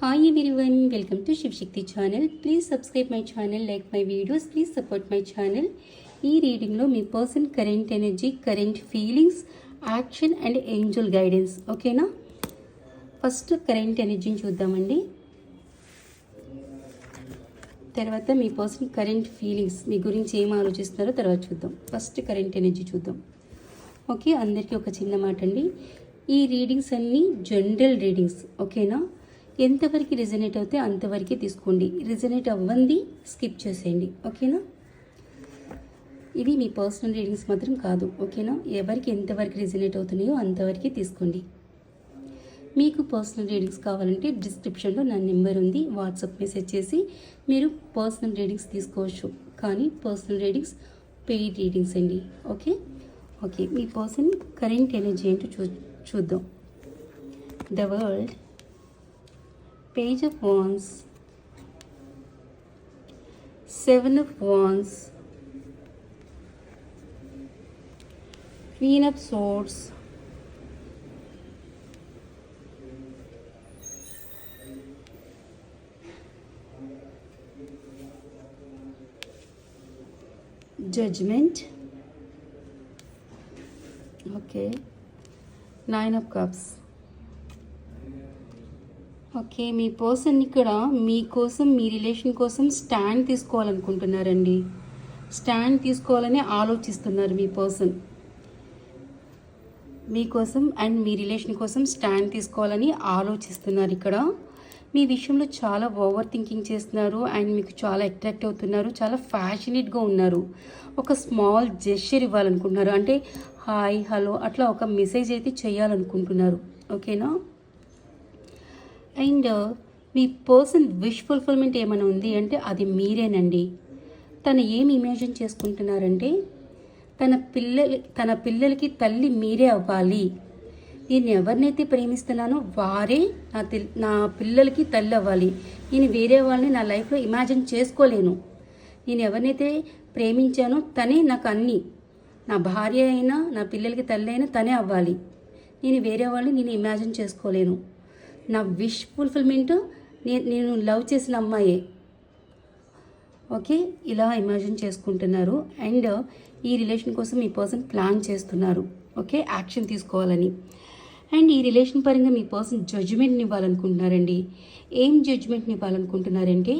Hi everyone welcome to Shivashakti channel please subscribe my channel like my videos please support my channel ఈ రీడింగ్లో మీ person current energy current feelings action and angel guidance ఓకేనా first current ఎనర్జీని చూద్దామండి. తర్వాత మీ person current feelings మీ గురించి ఏం ఆలోచిస్తున్నారో తర్వాత చూద్దాం. ఫస్ట్ కరెంట్ ఎనర్జీ చూద్దాం. ఓకే అందరికీ ఒక చిన్న మాట అండి ఈ రీడింగ్స్ అన్నీ జనరల్ రీడింగ్స్ ఓకేనా ఎంతవరకు రిజనేట్ అవుతే అంతవరకే తీసుకోండి. రిజనేట్ అవ్వంది స్కిప్ చేసేయండి. ఓకేనా ఇవి మీ పర్సనల్ రీడింగ్స్ మాత్రం కాదు. ఓకేనా ఎవరికి ఎంతవరకు రిజనేట్ అవుతున్నాయో అంతవరకే తీసుకోండి. మీకు పర్సనల్ రీడింగ్స్ కావాలంటే డిస్క్రిప్షన్లో నా నెంబర్ ఉంది. వాట్సాప్ మెసేజ్ చేసి మీరు పర్సనల్ రీడింగ్స్ తీసుకోవచ్చు. కానీ పర్సనల్ రీడింగ్స్ పెయిడ్ రీడింగ్స్ అండి. ఓకే ఓకే మీ పర్సన్ కరెంట్ ఎనర్జీ ఏంటో చూ చూద్దాం. The world Page of Wands, Seven of Wands, Queen of Swords, Judgment. Okay. Nine of Cups. Okay me person ఇక్కడ మీకోసం మీ రిలేషన్ కోసం స్టాండ్ తీసుకోవాలనుకుంటున్నారండి. స్టాండ్ తీసుకోవాలని ఆలోచిస్తున్నారు మీ పర్సన్. మీకోసం అండ్ మీ రిలేషన్ కోసం స్టాండ్ తీసుకోవాలని ఆలోచిస్తున్నారు ఇక్కడ. మీ విషయంలో చాలా ఓవర్ థింకింగ్ చేస్తున్నారు అండ్ మీకు చాలా అట్రాక్ట్ అవుతున్నారు చాలా ఫ్యాషనేట్గా ఉన్నారు. ఒక స్మాల్ జెస్చర్ ఇవ్వాలనుకుంటున్నారు. అంటే హాయ్ హలో అట్లా ఒక మెసేజ్ అయితే చేయాలనుకుంటున్నారు. ఓకేనా? అండ్ మీ పర్సన్ విష్ ఫుల్ఫిల్మెంట్ ఏమైనా ఉంది అంటే అది మీరేనండి. తను ఏమి ఇమాజిన్ చేసుకుంటున్నారంటే తన పిల్లలు తన పిల్లలకి తల్లి మీరే అవ్వాలి. నేను ఎవరినైతే ప్రేమిస్తున్నానో వారే నా నా పిల్లలకి తల్లి అవ్వాలి. నేను వేరే వాళ్ళని నా లైఫ్లో ఇమాజిన్ చేసుకోలేను. నేను ఎవరినైతే ప్రేమించానో తనే నాకు అన్ని. నా భార్య అయినా నా పిల్లలకి తల్లి అయినా తనే అవ్వాలి. నేను వేరే వాళ్ళని నేను ఇమాజిన్ చేసుకోలేను. నా విష్ ఫుల్ఫిల్మెంట్ నేను నేను లవ్ చేసిన అమ్మాయే. ఓకే ఇలా ఇమాజిన్ చేసుకుంటున్నారు. అండ్ ఈ రిలేషన్ కోసం ఈ పర్సన్ ప్లాన్ చేస్తున్నారు. ఓకే యాక్షన్ తీసుకోవాలని. అండ్ ఈ రిలేషన్ పరంగా మీ పర్సన్ జడ్జిమెంట్ని ఇవ్వాలనుకుంటున్నారండి. ఏం జడ్జిమెంట్ని ఇవ్వాలనుకుంటున్నారంటే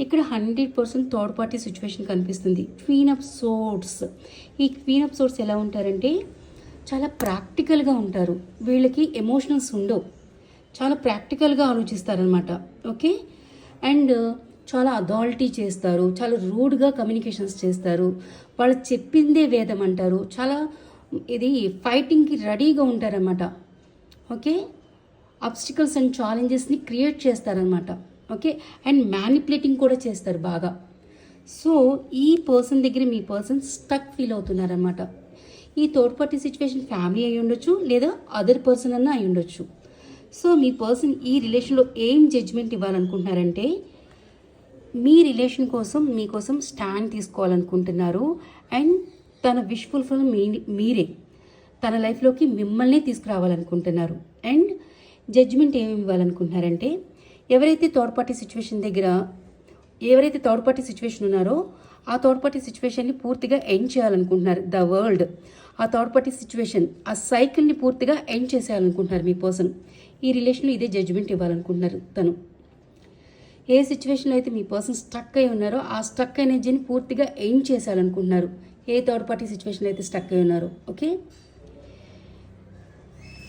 ఇక్కడ hundred percent third party situation కనిపిస్తుంది. క్వీన్ ఆఫ్ సోర్స్ ఈ క్వీన్ ఆఫ్ సోర్స్ ఎలా ఉంటారంటే చాలా ప్రాక్టికల్గా ఉంటారు. వీళ్ళకి ఎమోషనల్స్ ఉండవు. చాలా ప్రాక్టికల్గా ఆలోచిస్తారనమాట. ఓకే? అండ్ చాలా అథారిటీ చేస్తారు. చాలా రూడ్గా కమ్యూనికేషన్స్ చేస్తారు. వాళ్ళు చెప్పిందే వేదం అంటారు. చాలా ఇది ఫైటింగ్కి రెడీగా ఉంటారన్నమాట ఓకే? అబ్స్టికల్స్ అండ్ ఛాలెంజెస్ని క్రియేట్ చేస్తారనమాట. ఓకే? అండ్ మ్యానిపులేటింగ్ కూడా చేస్తారు బాగా. సో ఈ పర్సన్ దగ్గర మీ పర్సన్ స్టక్ ఫీల్ అవుతున్నారనమాట. ఈ థర్డ్ పార్టీ సిచ్యువేషన్ ఫ్యామిలీ అయి ఉండొచ్చు లేదా అదర్ పర్సన్ అన్న అయి ఉండొచ్చు సో మీ పర్సన్ ఈ రిలేషన్లో ఏం జడ్జ్మెంట్ ఇవ్వాలనుకుంటున్నారంటే మీ రిలేషన్ కోసం మీకోసం స్టాండ్ తీసుకోవాలనుకుంటున్నారు. అండ్ తన విష్ ఫుల్ఫిల్ మీ మీరే. తన లైఫ్లోకి మిమ్మల్ని తీసుకురావాలనుకుంటున్నారు. అండ్ జడ్జ్మెంట్ ఏమి ఇవ్వాలనుకుంటున్నారంటే ఎవరైతే థర్డ్ పార్టీ సిచ్యువేషన్ దగ్గర ఎవరైతే థర్డ్ పార్టీ సిచ్యువేషన్ ఉన్నారో ఆ థర్డ్ పార్టీ సిచ్యువేషన్ని పూర్తిగా ఎండ్ చేయాలనుకుంటున్నారు. The world. ఆ థర్డ్ పార్టీ సిచ్యువేషన్ ఆ సైకిల్ని పూర్తిగా ఎండ్ చేసేయాలనుకుంటున్నారు మీ పర్సన్. ఈ రిలేషన్లో ఇదే జడ్జిమెంట్ ఇవ్వాలనుకుంటున్నారు తను. ఏ సిచ్యువేషన్లో అయితే మీ పర్సన్ స్టక్ అయి ఉన్నారో ఆ స్టక్ ఎనర్జీని పూర్తిగా ఎండ్ చేసేయాలనుకుంటున్నారు ఏ థర్డ్ పార్టీ సిచ్యువేషన్లో అయితే స్టక్ అయి ఉన్నారో ఓకే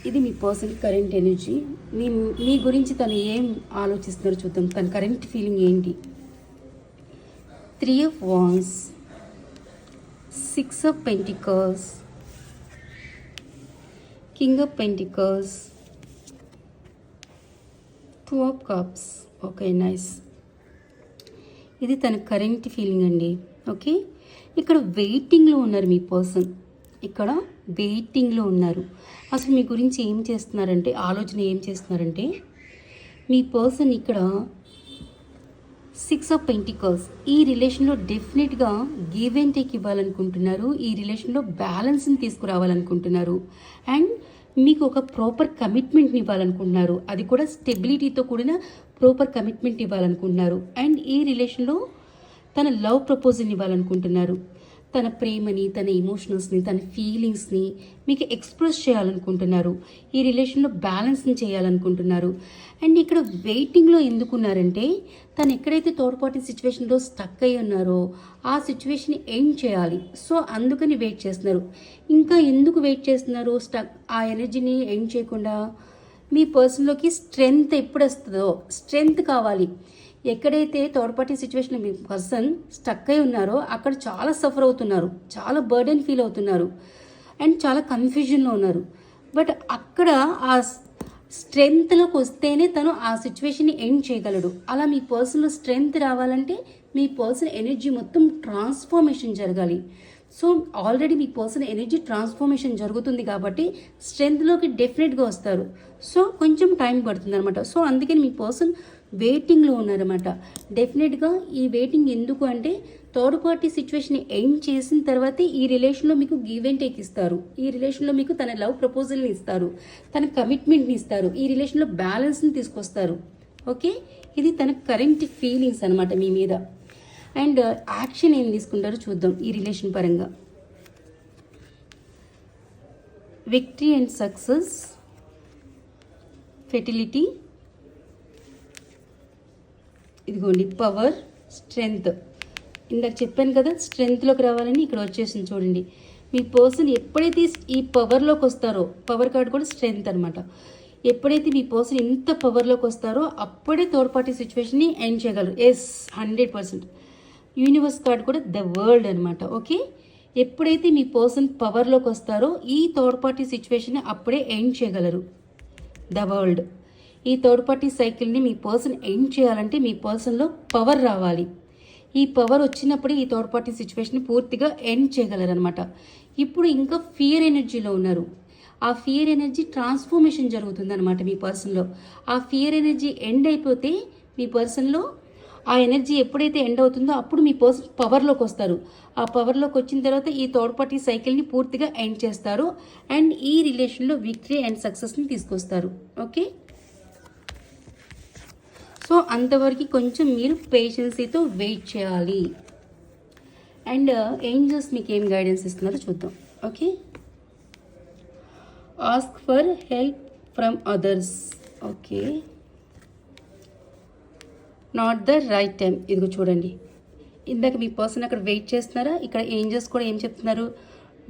ఇది మీ పర్సన్ కరెంట్ ఎనర్జీ మీ మీ గురించి తను ఏం ఆలోచిస్తున్నారో చూద్దాం. తన కరెంట్ ఫీలింగ్ ఏంటి? Three of wands six of pentacles king of pentacles two of cups. Okay nice. ఇది తన కరెంట్ ఫీలింగ్ అండి. ఓకే ఇక్కడ వెయిటింగ్లో ఉన్నారు మీ పర్సన్. ఇక్కడ వెయిటింగ్లో ఉన్నారు. అసలు మీ గురించి ఏం చేస్తున్నారంటే ఆలోచన ఏం చేస్తున్నారంటే మీ పర్సన్ ఇక్కడ సిక్స్ ఆఫ్ పెంటికల్స్. ఈ రిలేషన్లో డెఫినెట్గా గివ్ అండ్ టేక్ ఇవ్వాలనుకుంటున్నారు. ఈ రిలేషన్లో బ్యాలెన్స్ని తీసుకురావాలనుకుంటున్నారు. అండ్ మీకు ఒక ప్రాపర్ కమిట్మెంట్ని ఇవ్వాలనుకుంటున్నారు. అది కూడా స్టెబిలిటీతో కూడిన ప్రాపర్ కమిట్మెంట్ ఇవ్వాలనుకుంటున్నారు. అండ్ ఈ రిలేషన్లో తన లవ్ ప్రపోజల్ని ఇవ్వాలనుకుంటున్నారు. తన ప్రేమని తన ఎమోషనల్స్ని తన ఫీలింగ్స్ని మీకు ఎక్స్ప్రెస్ చేయాలనుకుంటున్నారు. ఈ రిలేషన్లో బ్యాలెన్స్ని చేయాలనుకుంటున్నారు. అండ్ ఇక్కడ వెయిటింగ్లో ఎందుకున్నారంటే తను ఎక్కడైతే తోడ్పాటి సిచ్యువేషన్లో స్టక్ అయి ఉన్నారో ఆ సిచ్యువేషన్ ఎండ్ చేయాలి. సో అందుకని వెయిట్ చేస్తున్నారు. ఇంకా ఎందుకు వెయిట్ చేస్తున్నారు? స్టక్ ఆ ఎనర్జీని ఎండ్ చేయకుండా మీ పర్సన్లోకి స్ట్రెంగ్త్ ఎప్పుడు వస్తుందో స్ట్రెంగ్త్ కావాలి. ఎక్కడైతే థర్డ్ పార్టీ సిచ్యువేషన్లో మీ పర్సన్ స్టక్ అయి ఉన్నారో అక్కడ చాలా సఫర్ అవుతున్నారు. చాలా బర్డెన్ ఫీల్ అవుతున్నారు. అండ్ చాలా కన్ఫ్యూజన్లో ఉన్నారు. బట్ అక్కడ ఆ స్ట్రెంగ్త్లోకి వస్తేనే తను ఆ సిచ్యువేషన్ని ఎండ్ చేయగలడు. అలా మీ పర్సన్లో స్ట్రెంగ్త్ రావాలంటే మీ పర్సన్ ఎనర్జీ మొత్తం ట్రాన్స్ఫర్మేషన్ జరగాలి. సో ఆల్రెడీ మీ పర్సన్ ఎనర్జీ ట్రాన్స్ఫర్మేషన్ జరుగుతుంది కాబట్టి స్ట్రెంగ్త్లోకి డెఫినెట్గా వస్తారు. సో కొంచెం టైం పడుతుంది అనమాట సో అందుకని మీ పర్సన్ వెయిటింగ్లో ఉన్నారన్నమాట. డెఫినెట్గా ఈ వెయిటింగ్ ఎందుకు అంటే థర్డ్ పార్టీ సిచ్యువేషన్ ఎండ్ చేసిన తర్వాతే ఈ రిలేషన్లో మీకు గివ్ అండ్ టేక్ ఇస్తారు. ఈ రిలేషన్లో మీకు తన లవ్ ప్రపోజల్ని ఇస్తారు. తన కమిట్మెంట్ని ఇస్తారు. ఈ రిలేషన్లో బ్యాలెన్స్ని తీసుకొస్తారు. ఓకే ఇది తన కరెంట్ ఫీలింగ్స్ అనమాట మీ మీద. అండ్ యాక్షన్ uh, ఏం తీసుకుంటారో చూద్దాం ఈ రిలేషన్ పరంగా. విక్టరీ అండ్ సక్సెస్ ఫెర్టిలిటీ ఇదిగోండి పవర్ స్ట్రెంగ్త్. ఇందాక చెప్పాను కదా స్ట్రెంగ్త్లోకి రావాలని ఇక్కడ వచ్చేసింది చూడండి. మీ పర్సన్ ఎప్పుడైతే ఈ పవర్లోకి వస్తారో పవర్ కార్డ్ కూడా స్ట్రెంగ్త్ అనమాట ఎప్పుడైతే మీ పర్సన్ ఇంత పవర్లోకి వస్తారో అప్పుడే థర్డ్ పార్టీ సిచ్యువేషన్ని ఎండ్ చేయగలరు. Yes hundred percent. Universe card కూడా ద వరల్డ్ అనమాట ఓకే? ఎప్పుడైతే మీ పర్సన్ పవర్లోకి వస్తారో ఈ థర్డ్ పార్టీ సిచ్యువేషన్ అప్పుడే ఎండ్ చేయగలరు. The world. ఈ థర్డ్ పార్టీ సైకిల్ని మీ పర్సన్ ఎండ్ చేయాలంటే మీ పర్సన్లో పవర్ రావాలి. ఈ పవర్ వచ్చినప్పుడు ఈ థర్డ్ పార్టీ సిచ్యువేషన్ పూర్తిగా ఎండ్ చేయగలరనమాట ఇప్పుడు ఇంకా ఫియర్ ఎనర్జీలో ఉన్నారు. ఆ ఫియర్ ఎనర్జీ ట్రాన్స్ఫర్మేషన్ జరుగుతుందనమాట మీ పర్సన్లో. ఆ ఫియర్ ఎనర్జీ ఎండ్ అయిపోతే మీ పర్సన్లో ఆ ఎనర్జీ ఎప్పుడైతే ఎండ్ అవుతుందో అప్పుడు మీ పర్సన్ పవర్లోకి వస్తారు. ఆ పవర్లోకి వచ్చిన తర్వాత ఈ థర్డ్ పార్టీ సైకిల్ని పూర్తిగా ఎండ్ చేస్తారు. అండ్ ఈ రిలేషన్లో విక్టరీ అండ్ సక్సెస్ని తీసుకొస్తారు. ఓకే? సో అంతవరకు కొంచెం మీరు పేషెన్సీతో వెయిట్ చేయాలి. అండ్ ఏంజల్స్ uh, మీకు ఏం గైడెన్స్ ఇస్తున్నారో చూద్దాం. Okay ask for help from others okay not the right time ఇదిగో చూడండి. ఇందాక మీ పర్సన్ అక్కడ వెయిట్ చేస్తున్నారా? ఇక్కడ ఏంజల్స్ కూడా ఏం చెప్తున్నారు?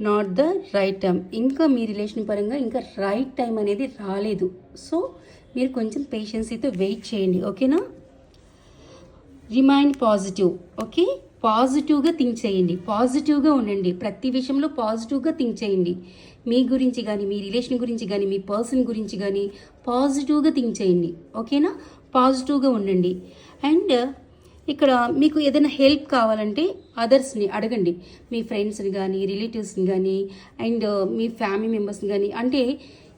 నాట్ ద రైట్ టైం ఇంకా మీ రిలేషన్ పరంగా ఇంకా రైట్ టైం అనేది రాలేదు. సో మీరు కొంచెం పేషెన్సీతో వెయిట్ చేయండి ఓకేనా రిమైండ్ పాజిటివ్ ఓకే పాజిటివ్గా థింక్ చేయండి పాజిటివ్గా ఉండండి. ప్రతి విషయంలో పాజిటివ్గా థింక్ చేయండి. మీ గురించి కానీ మీ రిలేషన్ గురించి కానీ మీ పర్సన్ గురించి కానీ పాజిటివ్గా థింక్ చేయండి ఓకేనా పాజిటివ్గా ఉండండి. అండ్ ఇక్కడ మీకు ఏదైనా హెల్ప్ కావాలంటే అదర్స్ని అడగండి. మీ ఫ్రెండ్స్ని కానీ రిలేటివ్స్ని కానీ అండ్ మీ ఫ్యామిలీ మెంబర్స్ని కానీ అంటే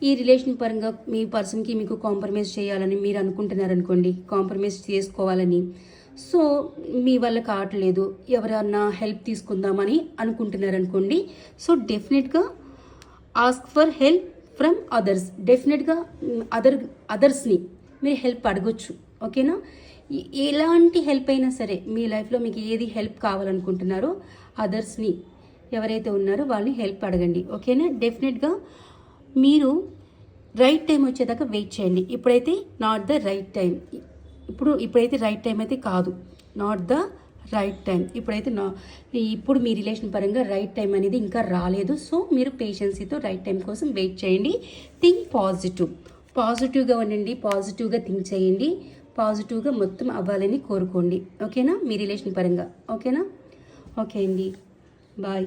ఈ రిలేషన్ పరంగా మీ పర్సన్కి మీకు కాంప్రమైజ్ చేయాలని మీరు అనుకుంటున్నారనుకోండి కాంప్రమైజ్ చేసుకోవాలని. సో మీ వల్ల కావట్లేదు ఎవరన్నా హెల్ప్ తీసుకుందామని అనుకుంటున్నారనుకోండి సో డెఫినెట్గా ask for help from others. డెఫినెట్గా అదర్ అదర్స్ని మీరు హెల్ప్ అడగొచ్చు ఓకేనా? ఎలాంటి హెల్ప్ అయినా సరే మీ లైఫ్లో మీకు ఏది హెల్ప్ కావాలనుకుంటున్నారో అదర్స్ని ఎవరైతే ఉన్నారో వాళ్ళని హెల్ప్ అడగండి ఓకేనా? డెఫినెట్గా మీరు రైట్ టైం వచ్చేదాకా వెయిట్ చేయండి. ఇప్పుడైతే నాట్ ద రైట్ టైం ఇప్పుడు ఇప్పుడైతే రైట్ టైం అయితే కాదు. నాట్ ద రైట్ టైం ఇప్పుడైతే నా ఇప్పుడు మీ రిలేషన్ పరంగా రైట్ టైం అనేది ఇంకా రాలేదు. సో మీరు పేషెన్సీతో రైట్ టైం కోసం వెయిట్ చేయండి. థింక్ పాజిటివ్ పాజిటివ్గా ఉండండి. పాజిటివ్గా థింక్ చేయండి. పాజిటివ్గా మొత్తం అవ్వాలని కోరుకోండి. ఓకేనా మీ రిలేషన్ పరంగా. ఓకేనా ఓకే అండి. బాయ్